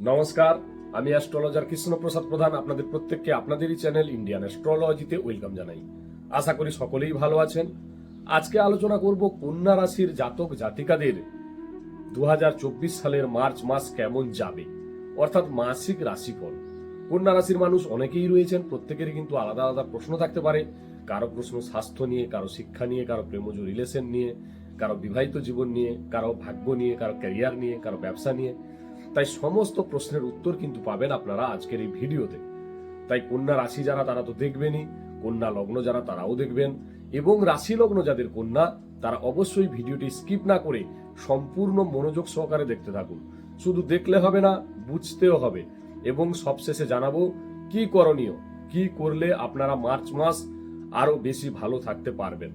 নমস্কার, আমি অ্যাস্ট্রোলজার কৃষ্ণপ্রসাদ প্রধান, আপনাদের প্রত্যেককে আপনাদেরই চ্যানেল ইন্ডিয়ান অ্যাস্ট্রোলজিতে ওয়েলকাম জানাই। আশা করি সকলেই ভালো আছেন। আজকে আলোচনা করব কন্যা রাশির জাতক জাতিকাদের দুহাজার চব্বিশ সালের মার্চ মাস কেমন যাবে? অর্থাৎ মাসিক রাশিফল। কন্যা রাশির মানুষ অনেকেই রয়েছেন, প্রত্যেকেরই কিন্তু আলাদা আলাদা প্রশ্ন থাকতে পারে। কারও প্রশ্ন স্বাস্থ্য নিয়ে, কারও শিক্ষা নিয়ে, কারও প্রেমজ রিলেশন নিয়ে, কারও বিবাহিত জীবন নিয়ে, কারও ভাগ্য নিয়ে, কারও ক্যারিয়ার নিয়ে, কারও ব্যবসা নিয়ে। তাই সমস্ত প্রশ্নের উত্তর কিন্তু পাবেন আপনারা আজকের এই ভিডিওতে। তাই কন্যা রাশি যারা, তারা তো দেখবেনই, কন্যা লগ্ন যারা, তারাও দেখবেন। এবং রাশি লগ্ন যাদের কন্যা, তারা অবশ্যই ভিডিওটি স্কিপ না করে সম্পূর্ণ মনোযোগ সহকারে দেখতে থাকুন। শুধু দেখলে হবে না, বুঝতেও হবে। এবং সবশেষে জানাব, কি করণীয়, কি করলে আপনারা মার্চ মাস আরও বেশি ভালো থাকতে পারবেন।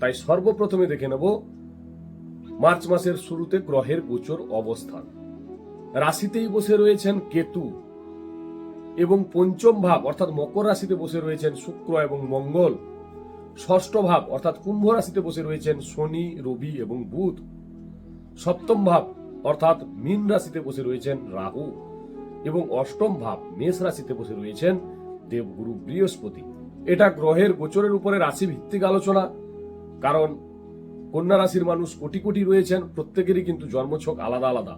তাই সর্বপ্রথমে দেখে নেব, মার্চ মাসের শুরুতে গ্রহের গোচর অবস্থান। রাশিতেই বসে রয়েছেন কেতু এবং পঞ্চম ভাব, অর্থাৎ মকর রাশিতে বসে রয়েছেন শুক্র এবং মঙ্গল। ষষ্ঠ ভাব, অর্থাৎ কুম্ভ রাশিতে বসে রয়েছেন শনি, রবি এবং বুধ। সপ্তম ভাব, অর্থাৎ মীন রাশিতে বসে রয়েছেন রাহু এবং অষ্টম ভাব, মেষ রাশিতে বসে রয়েছেন দেবগুরু বৃহস্পতি। এটা গ্রহের গোচরের উপরে রাশি ভিত্তিক আলোচনা, কারণ কন্যা রাশির মানুষ কোটি কোটি রয়েছেন, প্রত্যেকেরই কিন্তু জন্মছক আলাদা আলাদা।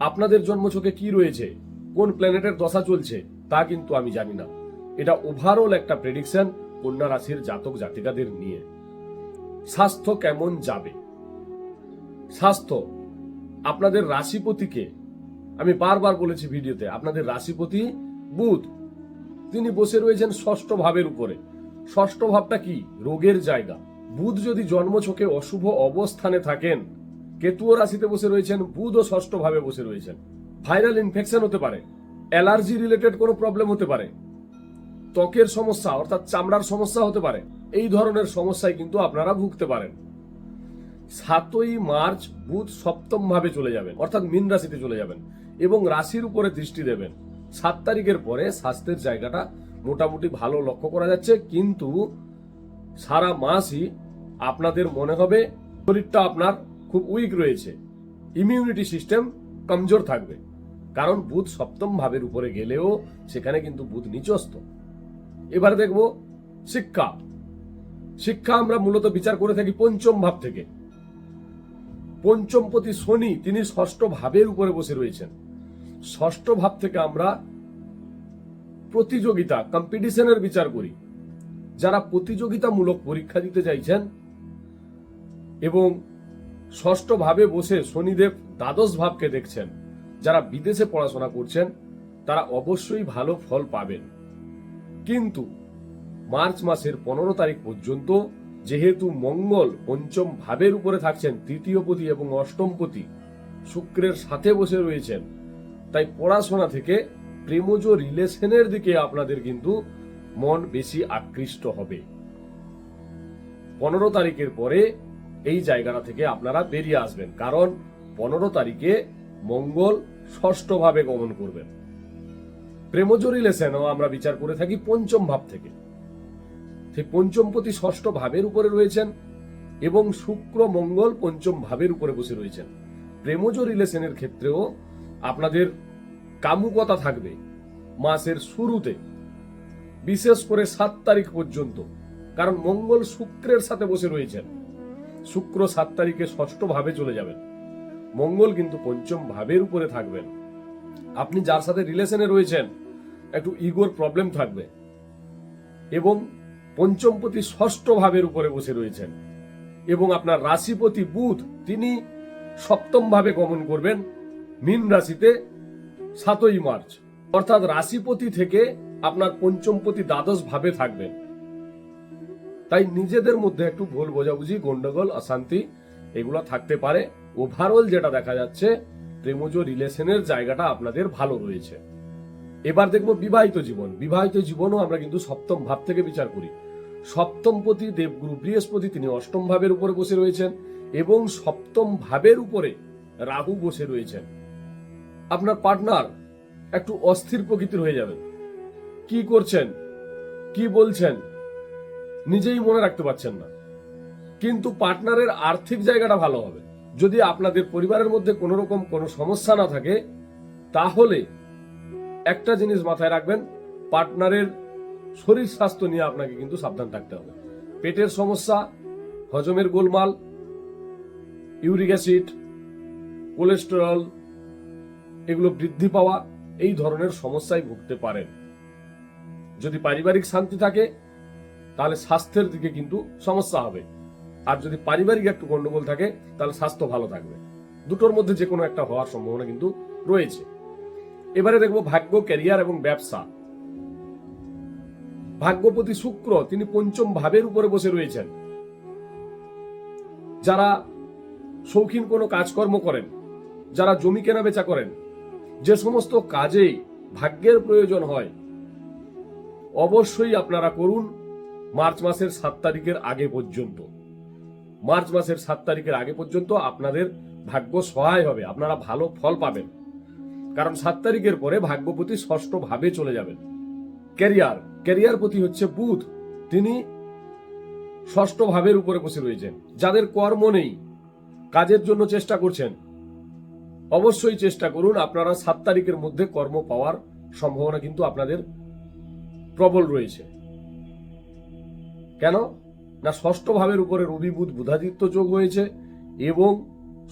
আপনাদের জন্মছকে কি রয়েছে? কোন প্ল্যানেটের দশা চলছে? তা কিন্তু আমি জানি না। এটা ওভারঅল একটা প্রেডিকশন কন্যা রাশির জাতক জাতিকাদের নিয়ে। স্বাস্থ্য কেমন যাবে? স্বাস্থ্য, আপনাদের রাশিপতিকে, আমি বারবার বলেছি ভিডিওতে, আপনাদের রাশিপতি বুধ। তিনি বসে রয়েছেন ষষ্ঠ ভাবের উপরে। ষষ্ঠ ভাবটা কি? রোগের জায়গা। বুধ যদি জন্মছকে অশুভ অবস্থানে থাকেন কেতুও রাশিতে বসে রয়েছেন বুধ ও ষষ্ঠ ভাবে বসে রয়েছেন। ভাইরাল ইনফেকশন হতে পারে অ্যালার্জি রিলেটেড কোনো প্রবলেম হতে পারে, ত্বকের সমস্যা, অর্থাৎ চামড়ার সমস্যা হতে পারে, এই ধরনের সমস্যায় কিন্তু আপনারা ভুগতে পারেন। সাতই মার্চ বুধ সপ্তম ভাবে চলে যাবেন, অর্থাৎ মীন রাশিতে চলে যাবেন এবং রাশির উপরে দৃষ্টি দেবেন। সাত তারিখের পরে স্বাস্থ্যের জায়গাটা মোটামুটি ভালো লক্ষ্য করা যাচ্ছে, কিন্তু সারা মাসই আপনাদের মনে হবে শরীরটা আপনার খুব উইক রয়েছে। ইমিউনিটি সিস্টেম কমজোর থাকবে। কারণ বুধ সপ্তম ভাবের উপরে গেলেও সেখানে কিন্তু বুধ নিচস্ত এবার দেখব শিক্ষা। শিক্ষা আমরা মূলত বিচার করে থাকি পঞ্চম ভাব থেকে। পঞ্চমপতি শনি তিনি ষষ্ঠ ভাবের উপরে বসে রয়েছেন। ষষ্ঠ ভাব থেকে আমরা প্রতিযোগিতা কম্পিটিশনের বিচার করি। যারা প্রতিযোগিতামূলক পরীক্ষা দিতে চাইছেন এবং ষষ্ঠ ভাবে বসে শনিদেব দ্বাদশ ভাবকে দেখছেন। যারা বিদেশে পড়াশোনা করছেন, তারা অবশ্যই ভালো ফল পাবেন। কিন্তু মার্চ মাসের পনেরো তারিখ পর্যন্ত যেহেতু মঙ্গল পঞ্চম ভাবের উপরে থাকছেন তৃতীয় পতি এবং অষ্টম পতি, শুক্রের সাথে বসে রয়েছেন, তাই পড়াশোনা থেকে প্রেমজ রিলেশনের দিকে আপনাদের কিন্তু মন বেশি আকৃষ্ট হবে। পনেরো তারিখের পরে এই জায়গাটা থেকে আপনারা বেরিয়ে আসবেন। কারণ পনেরো তারিখে মঙ্গল ষষ্ঠভাবে গমন করবেন। প্রেমজ রিলেশনও আমরা বিচার করে থাকি পঞ্চম ভাব থেকে। সেই পঞ্চমপতি ষষ্ঠ ভাবের উপরে রয়েছেন এবং শুক্র, মঙ্গল পঞ্চম ভাবের উপরে বসে রয়েছেন। প্রেমজ রিলেশনের ক্ষেত্রেও আপনাদের কামুকতা থাকবে। মাসের শুরুতে, বিশেষ করে সাত তারিখ পর্যন্ত। কারণ মঙ্গল শুক্রের সাথে বসে রয়েছেন। শুক্র সাত তারিখে ষষ্ঠ ভাবে চলে যাবেন। মঙ্গল কিন্তু পঞ্চম ভাবের উপরে থাকবেন। আপনি যার সাথে রিলেশনে রয়েছেন, একটু ইগোর প্রবলেম থাকবে। এবং পঞ্চমপতি ষষ্ঠ ভাবের উপরে বসে রয়েছেন। এবং আপনার রাশিপতি বুধ, তিনি সপ্তম ভাবে গমন করবেন, মীন রাশিতে সাতই মার্চ। অর্থাৎ রাশিপতি থেকে আপনার পঞ্চমপতি দ্বাদশ ভাবে থাকবেন। তাই নিজেদের মধ্যে একটু ভুল বোঝাবুঝি, গন্ডগোল, অশান্তি এগুলো থাকতে পারে। ওভারঅল যেটা দেখা যাচ্ছে প্রেমজ রিলেশনের জায়গাটা আপনাদের ভালো রয়েছে। এবার দেখব বিবাহিত জীবন। বিবাহিত জীবনও আমরা কিন্তু সপ্তম ভাব থেকে বিচার করি। সপ্তমপতি দেবগুরু বৃহস্পতি তিনি অষ্টম ভাবের উপরে বসে রয়েছেন এবং সপ্তম ভাবের উপরে রাহু বসে রয়েছেন। আপনার পার্টনার একটু অস্থির প্রকৃতির হয়ে যাবেন। কি করছেন? কি বলছেন? নিজেই মনে রাখতে পারছেন না। কিন্তু পার্টনারের আর্থিক জায়গাটা ভালো হবে। যদি আপনাদের পরিবারের মধ্যে কোনো রকম কোনো সমস্যা না থাকে, তাহলে একটা জিনিস মাথায় রাখবেন, পার্টনারের শরীর স্বাস্থ্য নিয়ে আপনাকে কিন্তু সাবধান থাকতে হবে। পেটের সমস্যা, হজমের গোলমাল, ইউরিক অ্যাসিড, কোলেস্টেরল, এগুলো বৃদ্ধি পাওয়া, এই ধরনের সমস্যায় ভুগতে পারেন। যদি পারিবারিক শান্তি থাকে তাহলে স্বাস্থ্যের দিকে কিন্তু সমস্যা হবে। আর যদি পারিবারিক একটু গন্ডগোল থাকে, তাহলে স্বাস্থ্য ভালো থাকবে। দুটোর মধ্যে যে কোনো একটা হওয়ার সম্ভাবনা কিন্তু রয়েছে। এবারে দেখব ভাগ্য, ক্যারিয়ার এবং ব্যবসা। ভাগ্যপতি শুক্র, তিনি পঞ্চম ভাবের উপরে বসে রয়েছেন। যারা শৌখিন কোনো কাজকর্ম করেন, যারা জমি কেনা বেচা করেন, যে সমস্ত কাজে ভাগ্যের প্রয়োজন হয়, অবশ্যই আপনারা করুন। মার্চ মাসের সাত তারিখের আগে পর্যন্ত। মার্চ মাসের সাত তারিখের আগে পর্যন্ত আপনাদের ভাগ্য সহায় হবে, আপনারা ভালো ফল পাবেন। কারণ সাত তারিখের পরে ভাগ্যপতি ষষ্ঠ ভাবে চলে যাবেন। ক্যারিয়ার ক্যারিয়ার প্রতি হচ্ছে বুধ। তিনি ষষ্ঠ ভাবের উপরে বসে রয়েছেন। যাদের কর্ম নেই, কাজের জন্য চেষ্টা করছেন, অবশ্যই চেষ্টা করুন আপনারা সাত তারিখের মধ্যে কর্ম পাওয়ার সম্ভাবনা কিন্তু আপনাদের প্রবল রয়েছে। কেন? না ষষ্ঠ ভাবের উপরে রবি বুধ বুধাদিত্য যোগ হয়েছে এবং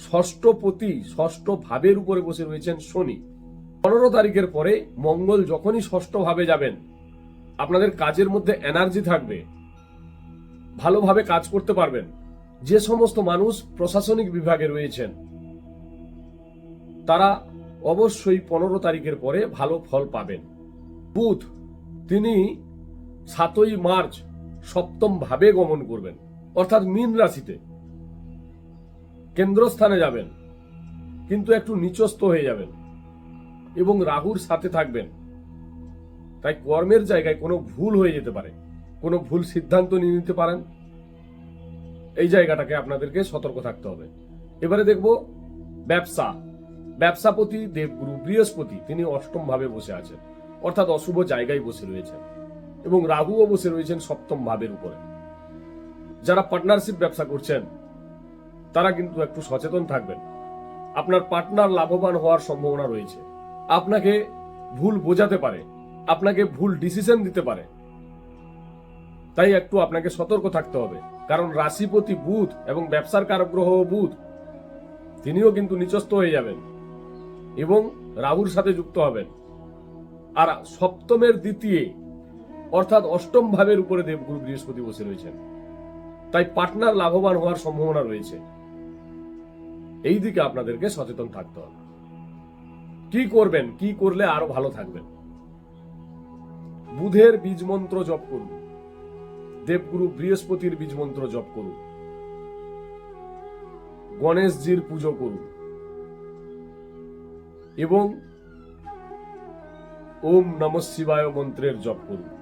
ষষ্ঠপতি ষষ্ঠ ভাবের উপরে বসে রয়েছেন শনি। পনেরো তারিখের পরে মঙ্গল যখনই ষষ্ঠ ভাবে যাবেন, আপনাদের কাজের মধ্যে এনার্জি থাকবে, ভালোভাবে কাজ করতে পারবেন। যে সমস্ত মানুষ প্রশাসনিক বিভাগে রয়েছেন, তারা অবশ্যই পনেরো তারিখের পরে ভালো ফল পাবেন। বুধ, তিনি সাতই মার্চ সপ্তম ভাবে গমন করবেন, অর্থাৎ মীন রাশিতে। কেন্দ্রস্থানে যাবেন, কিন্তু একটু নিচস্ত হয়ে যাবেন এবং রাহুর সাথে থাকবেন। তাই কর্মের জায়গায় কোনো ভুল হয়ে যেতে পারে, কোনো ভুল সিদ্ধান্ত নিয়ে নিতে পারেন। এই জায়গাটাকে আপনাদেরকে সতর্ক থাকতে হবে। এবারে দেখব ব্যবসা। ব্যবসাপতি দেবগুরু বৃহস্পতি, তিনি অষ্টম ভাবে বসে আছেন, অর্থাৎ অশুভ জায়গায় বসে রয়েছেন। এবং রাহুও বসে রয়েছেন সপ্তম ভাবের উপরে। যারা পার্টনারশিপ ব্যবসা করছেন, তারা কিন্তু একটু সচেতন থাকবেন। আপনার পার্টনার লাভবান হওয়ার সম্ভাবনা রয়েছে। আপনাকে ভুল বোঝাতে পারে, আপনাকে ভুল ডিসিশন দিতে পারে। তাই একটু আপনাকে সতর্ক থাকতে হবে। কারণ রাশিপতি বুধ এবং ব্যবসার কারগ্রহ বুধ, তিনিও কিন্তু নিচস্ত হয়ে যাবেন এবং রাহুর সাথে যুক্ত হবেন। আর সপ্তমের দ্বিতীয় অর্থাৎ অষ্টম ভাবের উপরে দেবগুরু বৃহস্পতি বসে রয়েছেন। তাই পার্টনার লাভবান হওয়ার সম্ভাবনা রয়েছে। এই দিকে আপনাদেরকে সচেতন থাকতে হবে। কি করবেন, কি করলে আরও ভালো থাকবেন? বুধের বীজ মন্ত্র জপ করুন। দেবগুরু বৃহস্পতির বীজ মন্ত্র জপ করুন। গণেশজির পুজো করুন। এবং ওম নম শিবায় মন্ত্রের জপ করুন।